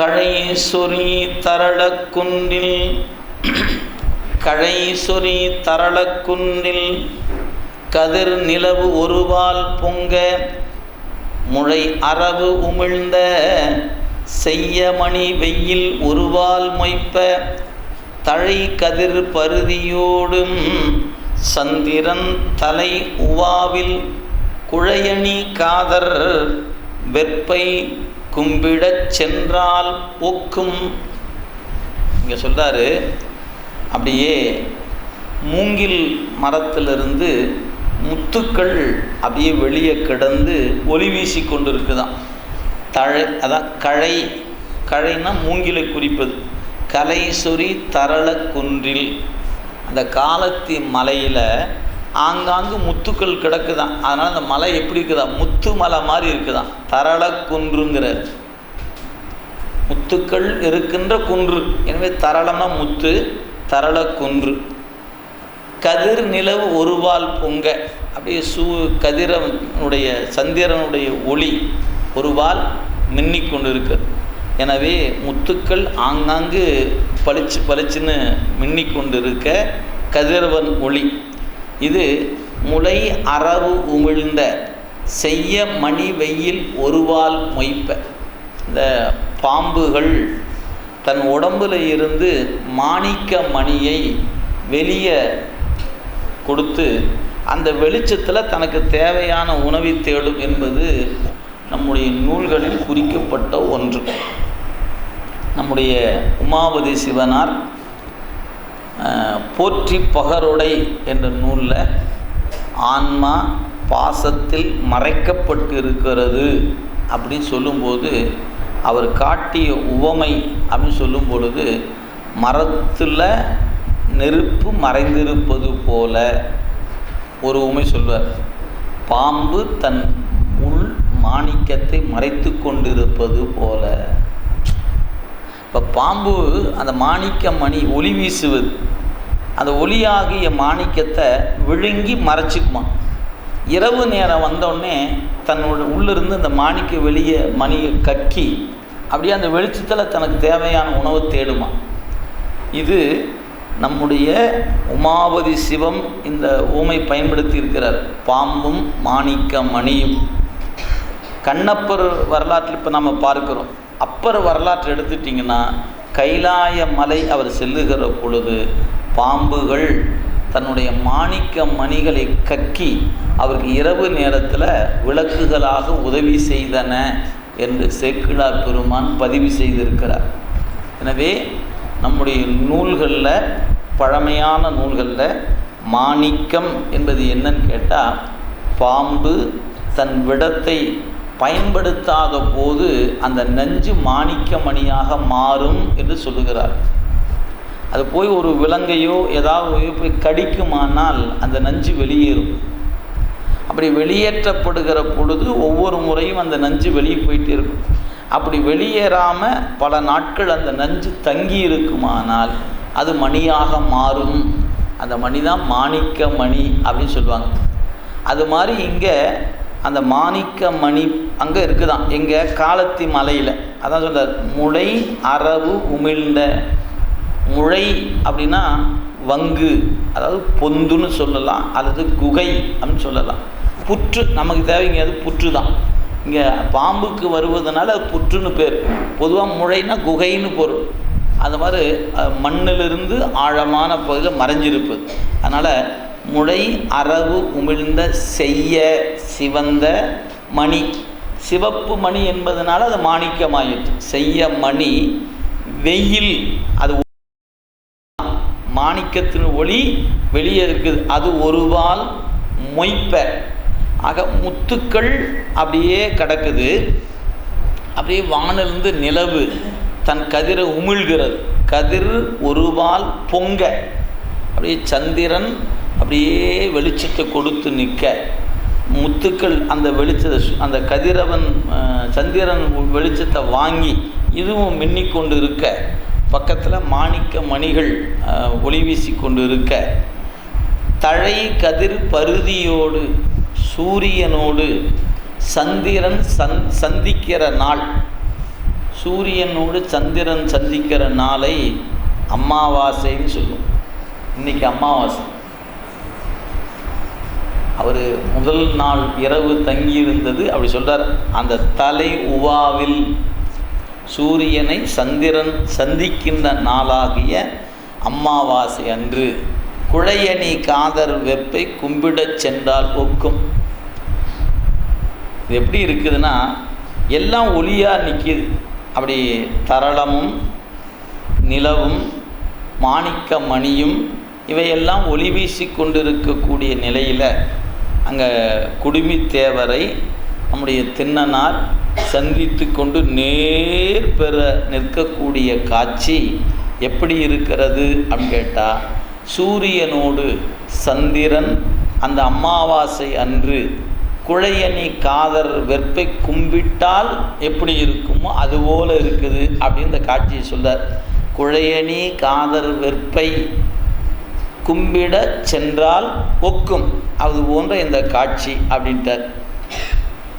கழை சொறி தரளக்குன்றில் கழை சொறி தரளக்குன்றில் கதிர் நிலவு ஒருவால் பொங்க முளை அரவு உமிழ்ந்த செய்யமணி வெயில் ஒருவால் மொய்ப்ப தழை கதிர் பருதியோடும் சந்திரன் தலை உவாவில் குழையணி காதர் வெற்பை கும்பிடச் சென்றால் ஒக்கும் இங்கே சொல்கிறாரு அப்படியே மூங்கில் மரத்திலிருந்து முத்துக்கள் அப்படியே வெளியே கிடந்து ஒளி வீசி கொண்டு தழை அதான் கழை கழைன்னா மூங்கிலை குறிப்பது. கலை சொறி தரள குன்றில். அந்த காலத்தி மலையில் ஆங்காங்கு முத்துக்கள் கிடக்குதான் அதனால் அந்த மலை எப்படி இருக்குதா? முத்து மலை மாதிரி இருக்குதான் தரள குன்றுங்கிறார். முத்துக்கள் இருக்கின்ற குன்று. எனவே தரளம்னா முத்து தரள குன்று. கதிர் நிலவு ஒருவால் பொங்க. அப்படியே சூ கதிரனுடைய சந்திரனுடைய ஒளி ஒருவால் மின்னி கொண்டு இருக்கிறது எனவே முத்துக்கள் ஆங்காங்கு பளிச்சு பளிச்சுன்னு மின்னி கொண்டு இருக்க கதிரவன் ஒளி. இது முளை அரவு உமிழ்ந்த செய்ய மணி வெயில் ஒருவால் மொய்ப்ப. இந்த பாம்புகள் தன் உடம்புல இருந்து மாணிக்க மணியை வெளியே கொடுத்து அந்த வெளிச்சத்தில் தனக்கு தேவையான உணவை தேடும் என்பது நம்முடைய நூல்களில் குறிக்கப்பட்ட ஒன்று. நம்முடைய உமாபதி சிவனார் போற்றி பகருடை என்ற நூலில் ஆன்மா பாசத்தில் மறைக்கப்பட்டு இருக்கிறது அப்படின்னு சொல்லும்போது அவர் காட்டிய உவமை அப்படின்னு சொல்லும் பொழுது மரத்தில் நெருப்பு மறைந்திருப்பது போல ஒரு உமை சொல்வார். பாம்பு தன் உள் மாணிக்கத்தை மறைத்து கொண்டிருப்பது போல. இப்போ பாம்பு அந்த மாணிக்க மணி ஒளி வீசுவது அந்த ஒளியாகிய மாணிக்கத்தை விழுங்கி மறைச்சிக்குமா இரவு நேரம் வந்தோடனே தன்னோட உள்ளிருந்து அந்த மாணிக்க வெளியே மணியை கக்கி அப்படியே அந்த வெளிச்சத்தில் தனக்கு தேவையான உணவை தேடுமா இது நம்முடைய உமாபதி சிவம் இந்த ஊமை பயன்படுத்தி இருக்கிறார். பாம்பும் மாணிக்க மணியும். கண்ணப்பர் வரலாற்றில் இப்போ நம்ம பார்க்கிறோம். அப்பர் வரலாற்று எடுத்துட்டிங்கன்னா கைலாய மலை அவர் செல்லுகிற பொழுது பாம்புகள் தன்னுடைய மாணிக்க மணிகளை கக்கி அவருக்கு இரவு நேரத்தில் விளக்குகளாக உதவி செய்தன என்று சேக்கிழார் பெருமான் பதிவு செய்திருக்கிறார். எனவே நம்முடைய நூல்களில் பழமையான நூல்களில் மாணிக்கம் என்பது என்னன்னு கேட்டால் பாம்பு தன் விடத்தை பயன்படுத்தாத போது அந்த நஞ்சு மாணிக்க மணியாக மாறும் என்று சொல்லுகிறார். அது போய் ஒரு விலங்கையோ ஏதாவது போய் கடிக்குமானால் அந்த நஞ்சு வெளியேறும். அப்படி வெளியேற்றப்படுகிற பொழுது ஒவ்வொரு முறையும் அந்த நஞ்சு வெளியே போயிட்டு இருக்கும். அப்படி வெளியேறாமல் பல நாட்கள் அந்த நஞ்சு தங்கி இருக்குமானால் அது மணியாக மாறும். அந்த மணி தான் மாணிக்க மணி அப்படின்னு சொல்லுவாங்க. அது மாதிரி இங்கே அந்த மாணிக்க மணி அங்கே இருக்குதான். எங்கே காலத்தி மலையில் அதான் சொல்கிறார் முளை அரவு உமிழ்ந்த முளை அப்படின்னா வங்கு அதாவது பொந்துன்னு சொல்லலாம் அல்லது குகை அப்படின்னு சொல்லலாம். புற்று நமக்கு தேவைங்க அது புற்று தான் இங்கே பாம்புக்கு வருவதனால அது புற்றுன்னு பேர். பொதுவாக முளைனா குகைன்னு பொருள். அந்த மாதிரி மண்ணிலிருந்து ஆழமான பகுதியில் மறைஞ்சிருப்பது. அதனால் முளை அரவு உமிழ்ந்த செய்ய சிவந்த மணி. சிவப்பு மணி என்பதனால் அது மாணிக்கமாயிற்று. செய்ய மணி வெயில் அது மாணிக்கத்தின் ஒளி வெளியே இருக்குது. அது ஒருவால் மொய்ப்ப. ஆக முத்துக்கள் அப்படியே கிடக்குது. அப்படியே வானிலிருந்து நிலவு. தன் கதிரை உமிழ்கிறது. கதிர் ஒருவால் பொங்க. அப்படியே சந்திரன் அப்படியே வெளிச்சத்தை கொடுத்து நிற்க. முத்துக்கள் அந்த வெளிச்சத்தை அந்த கதிரவன் சந்திரன் வெளிச்சத்தை வாங்கி இதுவும் மின்னிக்கொண்டு இருக்க பக்கத்தில் மாணிக்க மணிகள் ஒளி வீசி கொண்டு இருக்க தழை கதிர் பருதியோடு சூரியனோடு சந்திரன் சந் சந்திக்கிற நாள். சூரியனோடு சந்திரன் சந்திக்கிற நாளை அமாவாசைன்னு சொல்லுவோம் இன்னைக்கு அமாவாசை அவர் முதல் நாள் இரவு தங்கியிருந்தது அப்படி சொல்கிறார் அந்த தலை உவாவில் சூரியனை சந்திரன் சந்திக்கின்ற நாளாகிய அமாவாசை அன்று குழையணி காதர் வெப்பை கும்பிடச் சென்றால் ஒக்கும். இது எப்படி இருக்குதுன்னா எல்லாம் ஒளியாக நிற்கிது அப்படி தரளமும் நிலவும் மாணிக்க மணியும் இவையெல்லாம் ஒளி வீசி கொண்டிருக்கக்கூடிய நிலையில் அங்கே குடுமி தேவரை நம்முடைய தின்னனார் சந்தித்து கொண்டு நேர் பெற நிற்கக்கூடிய காட்சி எப்படி இருக்கிறது அப்படின்னு கேட்டால் சூரியனோடு சந்திரன் அந்த அமாவாசை அன்று குழையணி காதர் வெற்பை கும்பிட்டால் எப்படி இருக்குமோ அதுபோல் இருக்குது அப்படின்னு இந்த காட்சியை சொல்கிறார் குழையணி காதர் வெற்பை கும்பிட சென்றால் ஒக்கும். அது போன்ற இந்த காட்சி அப்படின்ட்டார்.